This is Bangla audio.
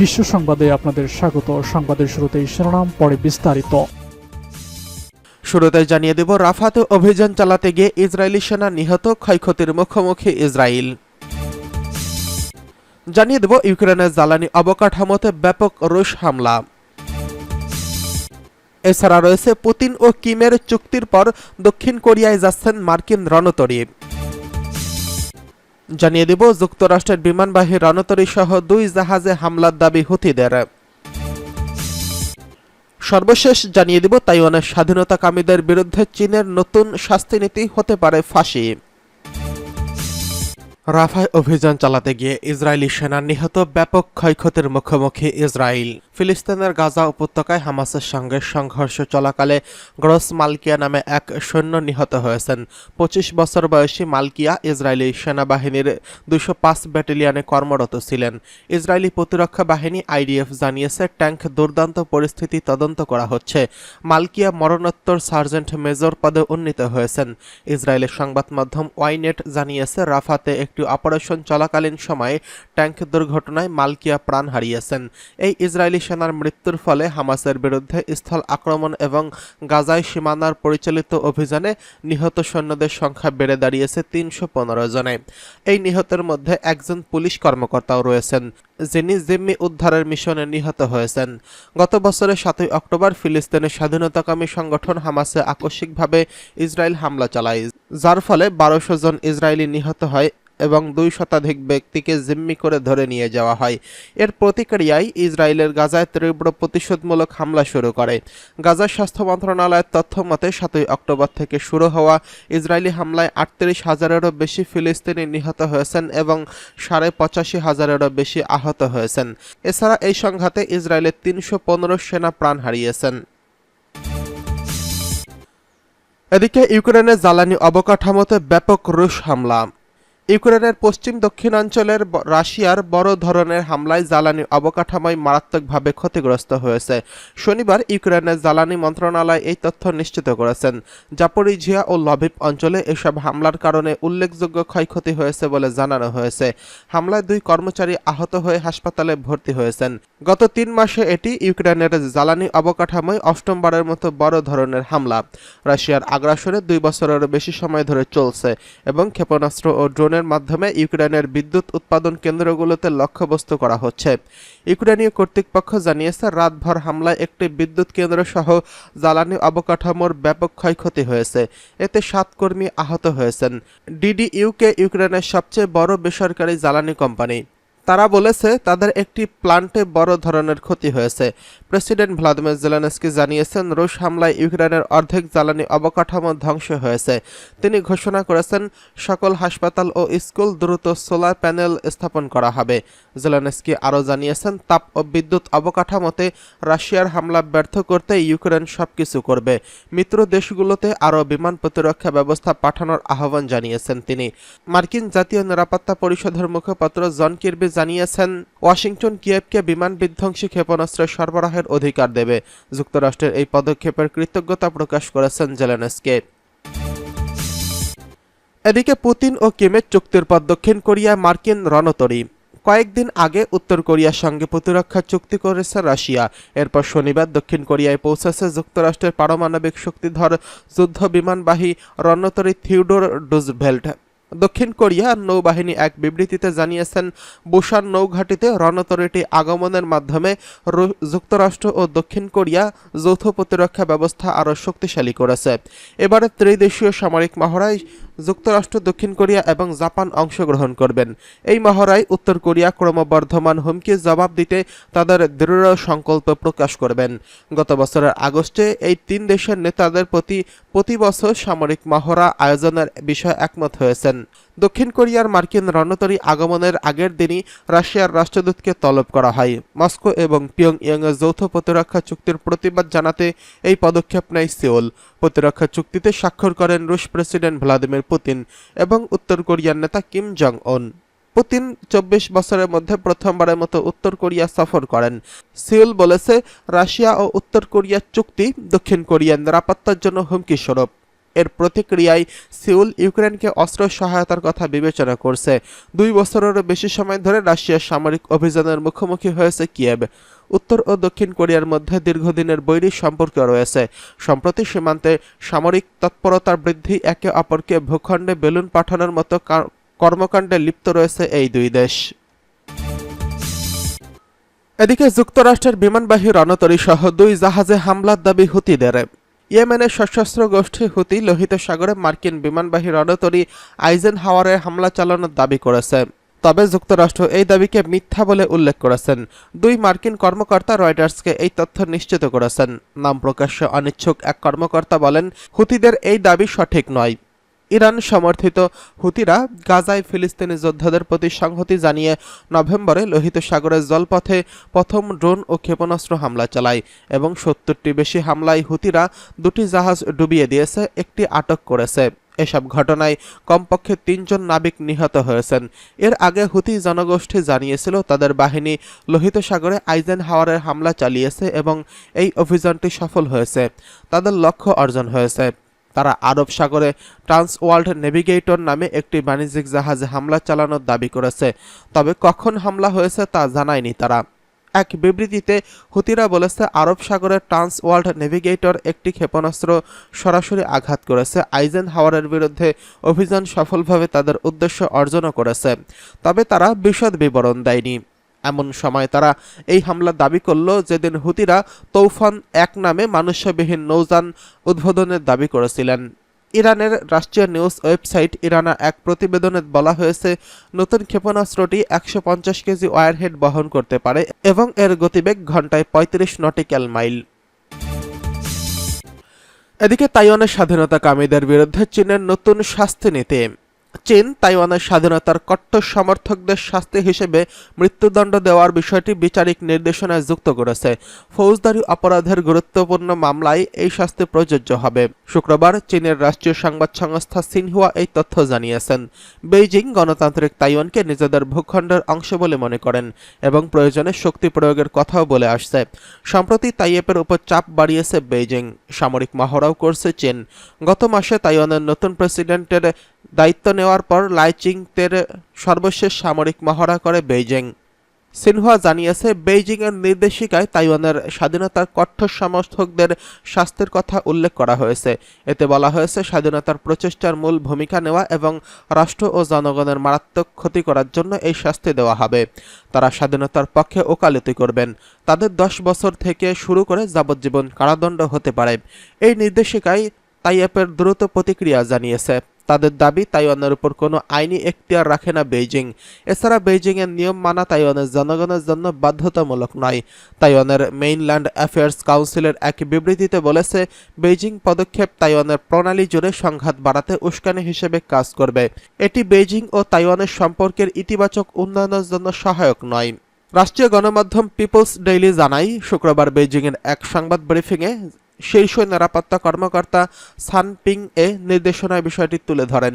বিশ্ব সংবাদে আপনাদের স্বাগত। সংবাদের শুরুতেই শিরোনাম, পরে বিস্তারিত। শুরুতে জানিয়ে দেব, রাফাতে অভিযান চালাতে গিয়ে ইসরায়েলি সেনা নিহত, ক্ষয়ক্ষতির মুখোমুখি ইসরায়েল। জানিয়ে দেব, ইউক্রেনের জ্বালানি অবকাঠামোতে ব্যাপক রুশ হামলা। এছাড়া রয়েছে পুতিন ও কিমের চুক্তির পর দক্ষিণ কোরিয়ায় যাচ্ছেন মার্কিন রণতরী। জানিয়ে দেব, যুক্তরাষ্ট্রের বিমানবাহী রণতরী সহ দুই জাহাজে হামলার দাবি হুথিদের। সর্বশেষ জানিয়ে দেব, তাইওয়ানের স্বাধীনতাকামীদের বিরুদ্ধে চীনের নতুন শাস্তি নীতি হতে পারে ফাঁসি। রাফায় অভিযান চালাতে গিয়ে ইসরায়েলি সেনা নিহত ব্যাপক ক্ষয়ক্ষতির মুখোমুখি ইসরায়েল। ফিলিস্তিনের গাজা উপত্যকায় হামাসের সঙ্গে সংঘর্ষ চলাকালে গ্রস মালকিয়া নামে এক সৈন্য নিহত হয়েছেন। পঁচিশ বছর বয়সী মালকিয়া ইসরায়েলি সেনাবাহিনীর দুশো পাঁচ ব্যাটালিয়নে কর্মরত ছিলেন। ইসরায়েলি প্রতিরক্ষা বাহিনী আইডিএফ জানিয়েছে ট্যাঙ্ক দুর্দান্ত পরিস্থিতি তদন্ত করা হচ্ছে। মালকিয়া মরণোত্তর সার্জেন্ট মেজর পদে উন্নীত হয়েছেন। ইসরায়েলের সংবাদ মাধ্যম ওয়াইনেট জানিয়েছে, রাফাতে একটি অপারেশন চলাকালীন সময়ে ট্যাঙ্ক দুর্ঘটনায় মালকিয়া প্রাণ হারিয়েছেন। এই ইসরায়েলি সেনার মৃত্যুর ফলে হামাসের বিরুদ্ধে স্থল আক্রমণ এবং গাজায় সীমানার পরিচালিত অভিযানে নিহত সৈন্যদের সংখ্যা বেড়ে দাঁড়িয়েছে তিনশো পনেরো জনে। এই নিহতের মধ্যে একজন পুলিশ কর্মকর্তাও রয়েছেন, যিনি জিম্মি উদ্ধারের মিশনে নিহত হয়েছেন। গত বছরের সাতই অক্টোবর ফিলিস্তিনের স্বাধীনতাকামী সংগঠন হামাসে আকস্মিকভাবে ইসরায়েল হামলা চালায়, যার ফলে বারোশো জন ইসরায়েলি নিহত হয় এবং দুই শতাধিক ব্যক্তিকে জিম্মি করে ধরে নিয়ে যাওয়া হয়। এর প্রতিক্রিয়ায় ইসরায়েলের গাজায় তীব্র প্রতিশোধমূলক হামলা শুরু করে। গাজার স্বাস্থ্য মন্ত্রণালয়ের তথ্য মতে, সাতই অক্টোবর থেকে শুরু হওয়া ইসরায়েলি হামলায় আটত্রিশ হাজারেরও বেশি ফিলিস্তিনি নিহত হয়েছেন এবং সাড়ে পঁচাশি হাজারেরও বেশি আহত হয়েছেন। এছাড়া এই সংঘাতে ইসরায়েলের তিনশো পনেরো সেনা প্রাণ হারিয়েছেন। এদিকে ইউক্রেনের জ্বালানি অবকাঠামোতে ব্যাপক রুশ হামলা। ইউক্রেনের পশ্চিম দক্ষিণাঞ্চলের রাশিয়ার বড় ধরনের হামলায় জ্বালানি অবকাঠামোয় মারাত্মকভাবে ক্ষতিগ্রস্ত হয়েছে। শনিবার ইউক্রেনের জ্বালানি মন্ত্রণালয় এই তথ্য নিশ্চিত করেছেন। জাপরিঝিয়া ও লভিভ অঞ্চলে এসব হামলার কারণে উল্লেখযোগ্য ক্ষয়ক্ষতি হয়েছে বলে জানানো হয়েছে। হামলায় দুই কর্মচারী আহত হয়ে হাসপাতালে ভর্তি হয়েছেন। গত তিন মাসে এটি ইউক্রেনের জ্বালানি অবকাঠামোয় অষ্টমবারের মতো বড় ধরনের হামলা। রাশিয়ার আগ্রাসনে দুই বছরের বেশি সময় ধরে চলছে এবং ক্ষেপণাস্ত্র ও ড্রোনের মাধ্যমে ইউক্রেনের বিদ্যুৎ উৎপাদন কেন্দ্রগুলোতে লক্ষ্যবস্তু করা হচ্ছে। ইউক্রেনীয় কর্তৃপক্ষ জানিয়েছে, রাতভর হামলায় একটি বিদ্যুৎ কেন্দ্র সহ জ্বালানি অবকাঠামোর ব্যাপক ক্ষয়ক্ষতি হয়েছে। এতে সাত কর্মী আহত হয়েছেন। ডিডি ইউকে ইউক্রেনের সবচেয়ে বড় বেসরকারি জ্বালানি কোম্পানি। তারা বলেছে, তাদের একটি প্লান্টে বড় ধরনের ক্ষতি হয়েছে। প্রেসিডেন্ট ভ্লাদিমির জেলেনস্কি জানিয়েছেন, রুশ হামলায় ইউক্রেনের অর্ধেক জ্বালানি অবকাঠামো ধ্বংস হয়েছে। তিনি ঘোষণা করেছেন, সকল হাসপাতাল ও স্কুল দ্রুত সোলার প্যানেল স্থাপন করা হবে। জেলেনস্কি আরও জানিয়েছেন, তাপ ও বিদ্যুৎ অবকাঠামোতে রাশিয়ার হামলা ব্যর্থ করতে ইউক্রেন সবকিছু করবে। মিত্র দেশগুলোতে আরও বিমান প্রতিরক্ষা ব্যবস্থা পাঠানোর আহ্বান জানিয়েছেন তিনি। মার্কিন জাতীয় নিরাপত্তা পরিষদের মুখপাত্র জন কির্বি জানিয়েছেন, ওয়াশিংটন কিয়েভকে বিমান বিধ্বংসী ক্ষেপণাস্ত্রের সরবরাহের অধিকার দেবে। যুক্তরাষ্ট্রের এই পদক্ষেপের কৃতজ্ঞতা প্রকাশ করেছেন জেলেনস্কে। এদিকে পুতিন ও কিমের চুক্তির পর দক্ষিণ কোরিয়া মার্কিন রণতরী। কয়েকদিন আগে উত্তর কোরিয়ার সঙ্গে প্রতিরক্ষা চুক্তি করেছে রাশিয়া। এরপর শনিবার দক্ষিণ কোরিয়ায় পৌঁছেছে যুক্তরাষ্ট্রের পারমাণবিক শক্তিধর যুদ্ধ বিমানবাহী রণতরী থিওডোর ডুজভেল্ট দক্ষিণ কোরিয়া নৌবাহিনী এক বিবৃতিতে জানিয়েছেন বুসান নৌঘাটিতে রণতরীটি আগমনের মাধ্যমে যুক্তরাষ্ট্র ও দক্ষিণ কোরিয়া যৌথ প্রতিরক্ষা ব্যবস্থা আরও শক্তিশালী করেছে। এবারে ত্রিদেশীয় সামরিক মহড়ায় যুক্তরাষ্ট্র, দক্ষিণ কোরিয়া এবং জাপান অংশগ্রহণ করবেন। এই মহড়ায় উত্তর কোরিয়া ক্রমবর্ধমান হুমকির জবাব দিতে তাদের দৃঢ় সংকল্প প্রকাশ করবেন। গত বছরের আগস্টে এই তিন দেশের নেতাদের প্রতি প্রতি বছর সামরিক মহড়া আয়োজনের বিষয়ে একমত হয়েছেন। দক্ষিণ কোরিয়ার মার্কিন রণতরী আগমনের আগের দিনই রাশিয়ার রাষ্ট্রদূতকে তলব করা হয়। মস্কো এবং পিয়ং এর যৌথ প্রতিরক্ষা চুক্তির প্রতিবাদ জানাতে এই পদক্ষেপ নেয় সিওল প্রতিরক্ষা চুক্তিতে স্বাক্ষর করেন রুশ প্রেসিডেন্ট ভ্লাদিমির পুতিন এবং উত্তর কোরিয়ার নেতা কিম জং অন পুতিন চব্বিশ বছরের মধ্যে প্রথমবারের মতো উত্তর কোরিয়া সফর করেন। সিউল বলেছে, রাশিয়া ও উত্তর কোরিয়ার চুক্তি দক্ষিণ কোরিয়ার নিরাপত্তার জন্য হুমকি স্বরূপ এর প্রতিক্রিয়ায় সিউল ইউক্রেনকে অস্ত্র সহায়তার কথা বিবেচনা করছে। দুই বছরেরও বেশি সময় ধরে রাশিয়ার সামরিক অভিযানের মুখোমুখি হয়েছে কিয়েভ। উত্তর ও দক্ষিণ কোরিয়ার মধ্যে দীর্ঘদিনের বৈরী সম্পর্ক রয়েছে। সম্প্রতি সীমান্তে সামরিক তৎপরতার বৃদ্ধি একে অপরকে ভূখণ্ডে বেলুন পাঠানোর মতো কর্মকাণ্ডে লিপ্ত রয়েছে এই দুই দেশ। এদিকে যুক্তরাষ্ট্রের বিমানবাহী রণতরী সহ দুই জাহাজে হামলার দাবি হুতিদের। ইয়েমেনের সশস্ত্র গোষ্ঠী হুতি লোহিত সাগরে মার্কিন বিমানবাহী রণতরী আইজেন হাওয়ারের হামলা চালানোর দাবি করেছে। তবে যুক্তরাষ্ট্র এই দাবিকে মিথ্যা বলে উল্লেখ করেছেন। দুই মার্কিন কর্মকর্তা রয়টার্সকে এই তথ্য নিশ্চিত করেছেন। নাম প্রকাশ্যে অনিচ্ছুক এক কর্মকর্তা বলেন, হুতিদের এই দাবি সঠিক নয়। ইরান সমর্থিত হুতিরা গাজায় ফিলিস্তিনি যোদ্ধাদের প্রতি সংহতি জানিয়ে নভেম্বরে লোহিত সাগরের জলপথে প্রথম ড্রোন ও ক্ষেপণাস্ত্র হামলা চালায় এবং সত্তরটি বেশি হামলায় হুতিরা দুটি জাহাজ ডুবিয়ে দিয়েছে, একটি আটক করেছে। এসব ঘটনায় কমপক্ষে তিনজন নাবিক নিহত হয়েছেন। এর আগে হুতি জনগোষ্ঠী জানিয়েছিল, তাদের বাহিনী লোহিত সাগরে আইজেন হাওয়ারের হামলা চালিয়েছে এবং এই অভিযানটি সফল হয়েছে। তাদের লক্ষ্য অর্জন হয়েছে। তারা আরব সাগরে ট্রান্স ওয়ার্ল্ড নেভিগেটর নামে একটি বাণিজ্যিক জাহাজে হামলা চালানোর দাবি করেছে। তবে কখন হামলা হয়েছে তা জানায়নি তারা। এক বিবৃতিতে হুতিরা বলেছে, আরব সাগরের ট্রান্স ওয়ার্ল্ড নেভিগেটর একটি ক্ষেপণাস্ত্র সরাসরি আঘাত করেছে। আইজেন হাওয়ারের বিরুদ্ধে অভিযান সফলভাবে তাদের উদ্দেশ্য অর্জনও করেছে। তবে তারা বিশদ বিবরণ দেয়নি। এমন সময় তারা এই হামলা দাবি করল যেদিন হুতিরা তৌফান এক নামে মানুষ্যবিহীন নৌযান উদ্বোধনের দাবি করেছিলেন। ইরানের রাষ্ট্রীয় নিউজ ওয়েবসাইট ইরানা এক প্রতিবেদনে বলা হয়েছে, নতুন ক্ষেপণাস্ত্রটি একশো পঞ্চাশ কেজি ওয়ারহেড বহন করতে পারে এবং এর গতিবেগ ঘন্টায় পঁয়ত্রিশ নটিক্যাল মাইল। এদিকে তাইওয়ানের স্বাধীনতা স্বাধীনতাকামীদের বিরুদ্ধে চীনের নতুন শাস্তি নীতি। চীন তাইওয়ানের স্বাধীনতার কট্টর সমর্থকদের শাস্তি হিসেবে মৃত্যুদণ্ড দেওয়ার বিষয়টি বিচারিক নির্দেশনায় যুক্ত করেছে। ফৌজদারি অপরাধের গুরুত্বপূর্ণ মামলায় এই শাস্তি প্রযোজ্য হবে। শুক্রবার চীনের রাষ্ট্রীয় সংবাদ সংস্থা সিনহুয়া এই তথ্য জানিয়েছেন। বেইজিং গণতান্ত্রিক তাইওয়ানকে নিজেদের ভূখণ্ডের অংশ বলে মনে করেন এবং প্রয়োজনে শক্তি প্রয়োগের কথাও বলে আসছে। সম্প্রতি তাইয়েপের উপর চাপ বাড়িয়েছে বেইজিং। সামরিক মহড়াও করছে চীন। গত মাসে তাইওয়ানের নতুন প্রেসিডেন্টের দায়িত্ব নেওয়ার পর লাইচিং তের সর্বশেষ সামরিক মহড়া করে বেইজিং। সিনহুয়া জানিয়েছে, বেইজিংয়ের নির্দেশিকায় তাইওয়ানের স্বাধীনতার কঠোর সমর্থকদের শাস্তির কথা উল্লেখ করা হয়েছে। এতে বলা হয়েছে, স্বাধীনতার প্রচেষ্টার মূল ভূমিকা নেওয়া এবং রাষ্ট্র ও জনগণের মারাত্মক ক্ষতি করার জন্য এই শাস্তি দেওয়া হবে। তারা স্বাধীনতার পক্ষে ওকালতি করবেন। তাদের দশ বছর থেকে শুরু করে যাবজ্জীবন কারাদণ্ড হতে পারে। এই নির্দেশিকায় তাইয়াপের দ্রুত প্রতিক্রিয়া জানিয়েছে। তাদের দাবি তাইওয়ানের উপর কোনো আইনি এখতিয়ার রাখে না বেইজিং। এছাড়া বেইজিংয়ের নিয়ম মানা তাইওয়ানের জনগণের জন্য বাধ্যতামূলক নয়। তাইওয়ানের মেইনল্যান্ড অ্যাফেয়ার্স কাউন্সিলের এক বিবৃতিতে বলেছে, বেইজিং পদক্ষেপ তাইওয়ানের প্রণালী জুড়ে সংঘাত বাড়াতে উস্কানি হিসেবে কাজ করবে। এটি বেইজিং ও তাইওয়ানের সম্পর্কের ইতিবাচক উন্নয়নের জন্য সহায়ক নয়। রাষ্ট্রীয় গণমাধ্যম পিপলস ডেইলি জানায়, শুক্রবার বেইজিংয়ের এক সংবাদ ব্রিফিংয়ে শীর্ষ নিরাপত্তা কর্মকর্তা সানপিং এ নির্দেশনায় বিষয়টি তুলে ধরেন।